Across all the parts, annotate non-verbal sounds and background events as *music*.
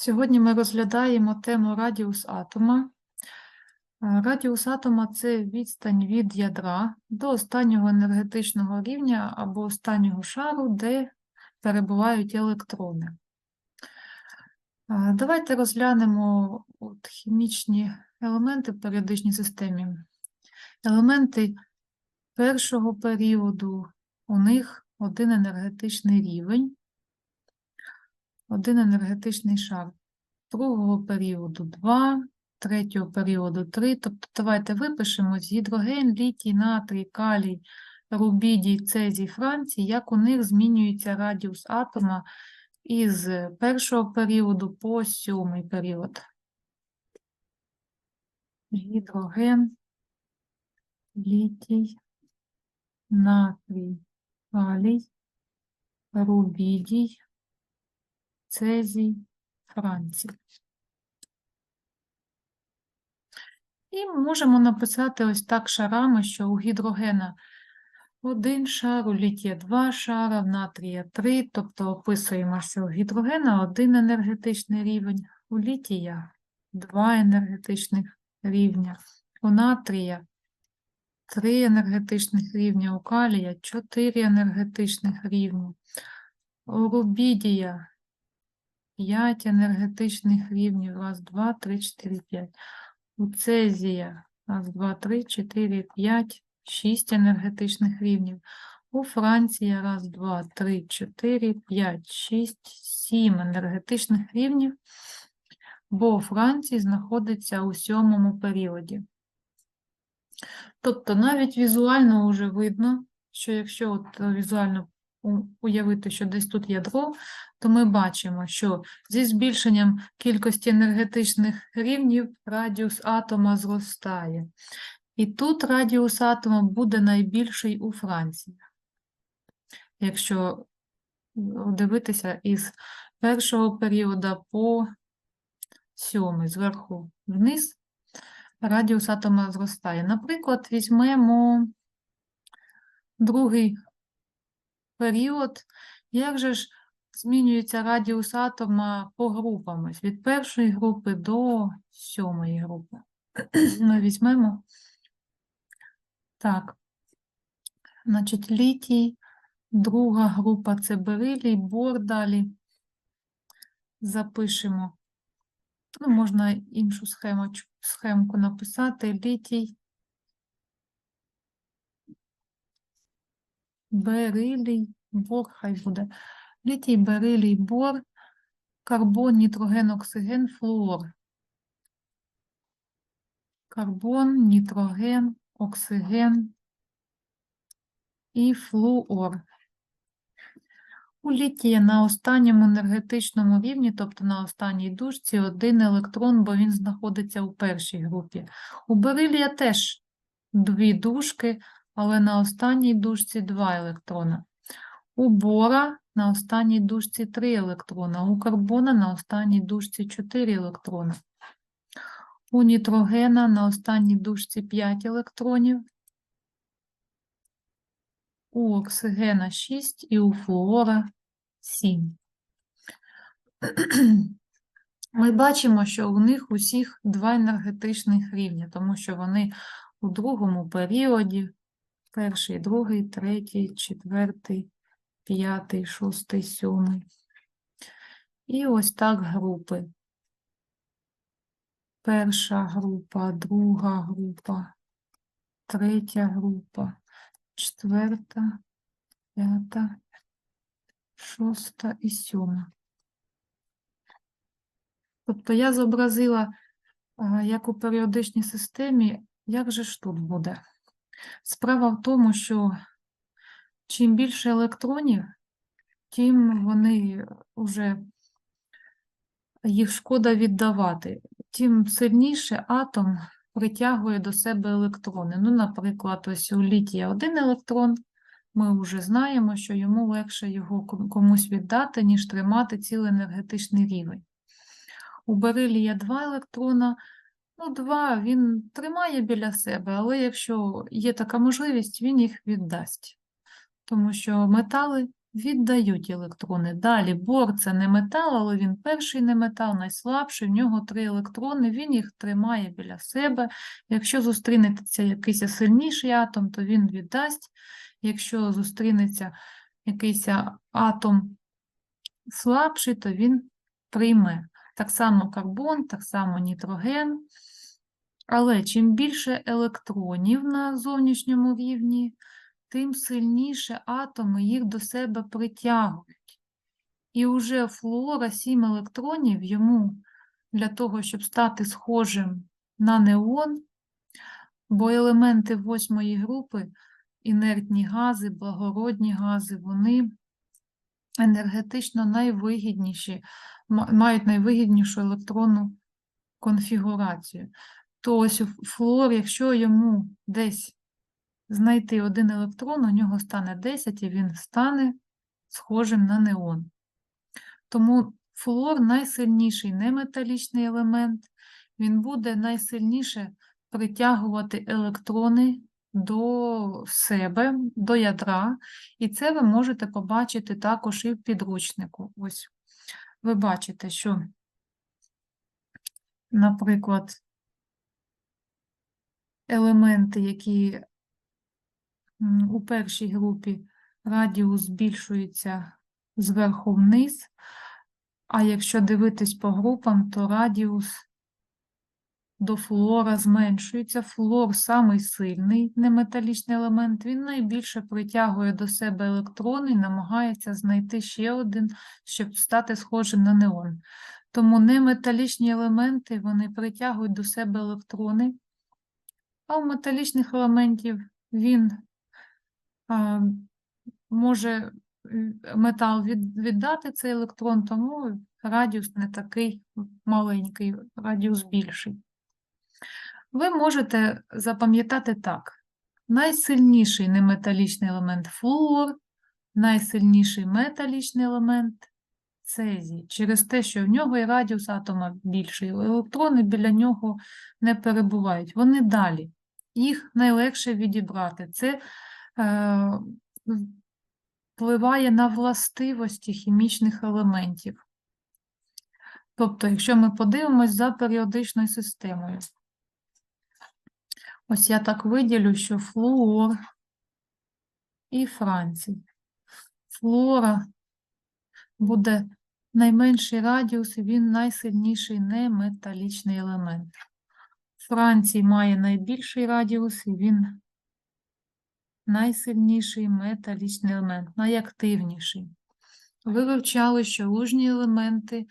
Сьогодні ми розглядаємо тему радіус атома. Е, Радіус атома це відстань від ядра до останнього енергетичного рівня або останнього шару, де перебувають електрони. Е, Давайте розглянемо от хімічні елементи в періодичній системі. Елементи першого періоду, у них один енергетичний рівень, один енергетичний шар. Другого періоду 2, третього періоду 3. Тобто давайте випишемо гідроген, літій, натрій, калій, рубідій, цезій, францій, як у них змінюється радіус атома із першого періоду по сьомий період. Гідроген, літій, натрій, калій, рубідій, цезій, Францій. І можемо написати ось так шарами, що у гідрогена один шар, у літія два шара, в натрія три, тобто описуємо, що у гідрогена один енергетичний рівень, у літія два енергетичних рівня, у натрія три енергетичних рівня, у калія чотири енергетичних рівня, у рубідія 5 енергетичних рівнів. Раз, два, три, чотири, п'ять. У цезія. Раз, два, три, чотири, п'ять, шість енергетичних рівнів. У Франції. Раз, два, три, чотири, п'ять, шість, сім енергетичних рівнів. Бо у Франції знаходиться у сьомому періоді. Тобто навіть візуально вже видно, що якщо от візуально уявити, що десь тут ядро, то ми бачимо, що зі збільшенням кількості енергетичних рівнів радіус атома зростає. І тут радіус атома буде найбільший у Франції. Якщо дивитися із першого періоду по сьомий, зверху вниз, радіус атома зростає. Наприклад, візьмемо другий період, як же ж змінюється радіус атома по групам, від першої групи до сьомої групи. *clears throat* Ми візьмемо так, значить, літій, друга група це берилій, бор далі запишемо. Ну, можна іншу схемочку, схемку написати. Літій, берилій, бор, хай буде. Літій, берилій, бор, карбон, нітроген, оксиген, флуор. Карбон, нітроген, оксиген і флуор. У літія на останньому енергетичному рівні, тобто на останній дужці, один електрон, бо він знаходиться у першій групі. У берилія теж дві дужки, але на останній дужці два електрона. У бора на останній дужці три електрона, у карбона на останній дужці чотири електрона. У нітрогена на останній дужці 5 електронів, у оксигена 6 і у флуора 7. Ми бачимо, що у них усіх два енергетичних рівня, тому що вони у другому періоді, перший, другий, третій, четвертий, п'ятий, шостий, сьомий. І ось так групи. Перша група, друга група, третя група, четверта, п'ята, шоста і сьома. Тобто я зобразила, як у періодичній системі, як же ж тут буде. Справа в тому, що чим більше електронів, тим вони вже їх шкода віддавати, тим сильніше атом притягує до себе електрони. Ну, наприклад, ось у літія один електрон, ми вже знаємо, що йому легше його комусь віддати, ніж тримати цілий енергетичний рівень. У берилія два електрона, ну, два він тримає біля себе, але якщо є така можливість, він їх віддасть. Тому що метали віддають електрони. Далі бор це не метал, але він перший не метал, найслабший, в нього три електрони, він їх тримає біля себе. Якщо зустрінеться якийсь сильніший атом, то він віддасть. Якщо зустрінеться якийсь атом слабший, то він прийме. Так само карбон, так само нітроген. Але чим більше електронів на зовнішньому рівні, тим сильніше атоми їх до себе притягують. І вже флуора 7 електронів йому для того, щоб стати схожим на неон, бо елементи восьмої групи, інертні гази, благородні гази, вони енергетично найвигідніші, мають найвигіднішу електронну конфігурацію. То ось флуор, якщо йому десь знайти один електрон, у нього стане 10 і він стане схожим на неон. Тому флуор найсильніший неметалічний елемент, він буде найсильніше притягувати електрони до себе, до ядра, і це ви можете побачити також і в підручнику. Ось ви бачите, що, наприклад, елементи, які у першій групі радіус збільшується зверху вниз, а якщо дивитись по групам, то радіус до флуора зменшується. Флуор самий сильний неметалічний елемент, він найбільше притягує до себе електрони і намагається знайти ще один, щоб стати схожим на неон. Тому неметалічні елементи вони притягують до себе електрони, а у металічних елементів він а, може метал від, віддати цей електрон, тому радіус не такий маленький, радіус більший. Ви можете запам'ятати так: найсильніший неметалічний елемент флуор, найсильніший металічний елемент цезій, через те, що в нього і радіус атома більший, електрони біля нього не перебувають. Вони далі. Їх найлегше відібрати. Це е, впливає на властивості хімічних елементів. Тобто, якщо ми подивимось за періодичною системою, ось я так виділю, що флуор і Францій. Флуора буде найменший радіус, він найсильніший неметалічний елемент. Францій має найбільший радіус, і він найсильніший металічний елемент, найактивніший. Ви вивчали, що лужні елементи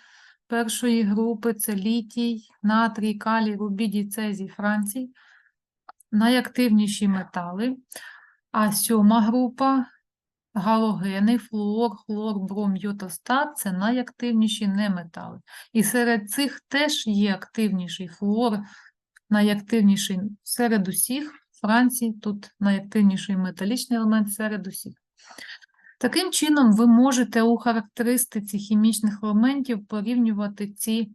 першої групи це літій, натрій, калій, рубідій, цезій, францій, найактивніші метали. А сьома група галогени, флуор, хлор, бром, йод, це найактивніші неметали. І серед цих теж є активніший флуор, найактивніший серед усіх. Франції тут найактивніший металічний елемент серед усіх. Таким чином, ви можете у характеристиці хімічних елементів порівнювати ці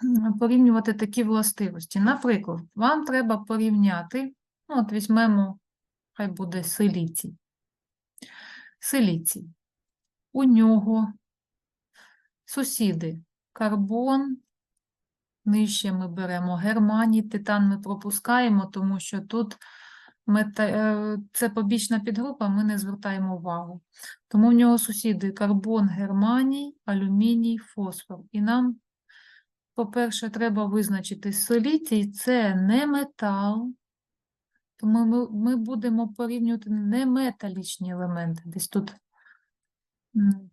*clears throat* порівнювати такі властивості. Наприклад, вам треба порівняти, ну, от візьмемо, хай буде силіцій. Силіцій. У нього сусіди карбон, нижче ми беремо германій, титан ми пропускаємо, тому що тут мета... е, це побічна підгрупа, ми не звертаємо увагу. Тому в нього сусіди карбон, германій, алюміній, фосфор. І нам, по-перше, треба визначити солітій, це не метал, тому ми, ми будемо порівнювати неметалічні елементи. Десь тут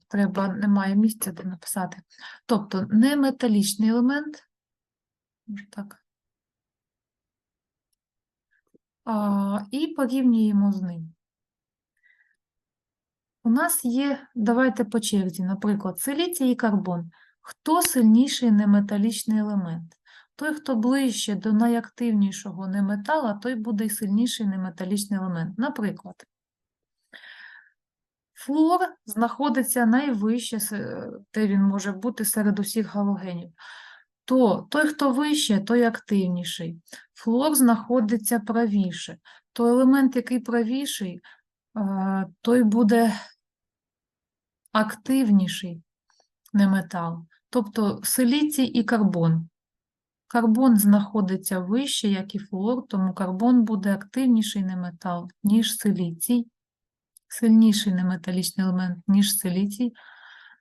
треба, немає місця, де написати. Тобто неметалічний елемент, так, а, і порівнюємо з ним. У нас є, давайте по черзі, наприклад, силіцій і карбон. Хто сильніший неметалічний елемент? Той, хто ближче до найактивнішого неметала, той буде й сильніший неметалічний елемент. Наприклад, флуор знаходиться найвище, де він може бути серед усіх галогенів. то той, хто вище, той активніший. Флуор знаходиться правіше. То елемент, який правіший, е, той буде активніший, не метал. Тобто силіцій і карбон. Карбон знаходиться вище, як і флуор, тому карбон буде активніший не метал, ніж силіцій, сильніший неметалічний елемент, ніж силіцій.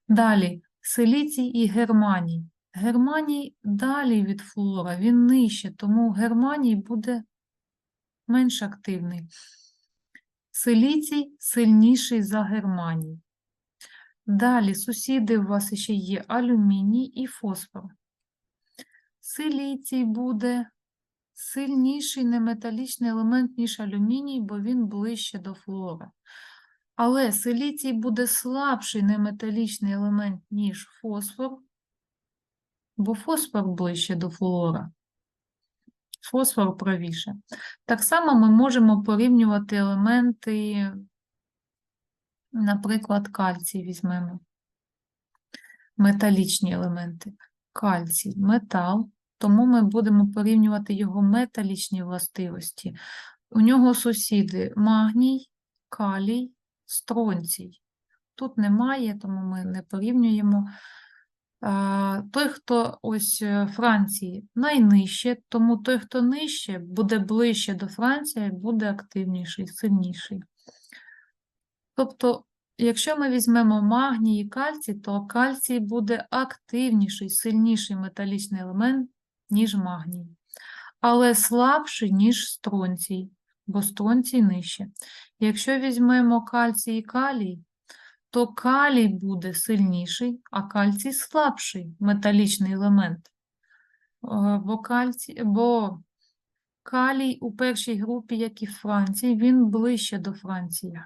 Далі силіцій і германій. Германій далі від флуора, він нижче, тому германій буде менш активний. Силіцій сильніший за германій. Далі сусіди у вас ще є алюміній і фосфор. Силіцій буде сильніший неметалічний елемент, ніж алюміній, бо він ближче до флуора. Але силіцій буде слабший неметалічний елемент, ніж фосфор, бо фосфор ближче до флуора. Фосфор правіше. Так само ми можемо порівнювати елементи, наприклад, кальцій візьмемо. Металічні елементи. Кальцій метал, тому ми будемо порівнювати його металічні властивості. У нього сусіди магній, калій, стронцій. Тут немає, тому ми не порівнюємо. Той, хто ось е, Франції найнижче, тому той, хто нижче, буде ближче до Франції, буде активніший, сильніший. Тобто, якщо ми візьмемо магній і кальцій, то кальцій буде активніший, сильніший металічний елемент, ніж магній, але слабший, ніж стронцій, бо стронцій нижче. Якщо візьмемо кальцій і калій, то калій буде сильніший, а кальцій слабший металічний елемент. Е, Бо, кальцій, бо калій у першій групі, як і Франції, він ближче до Франції.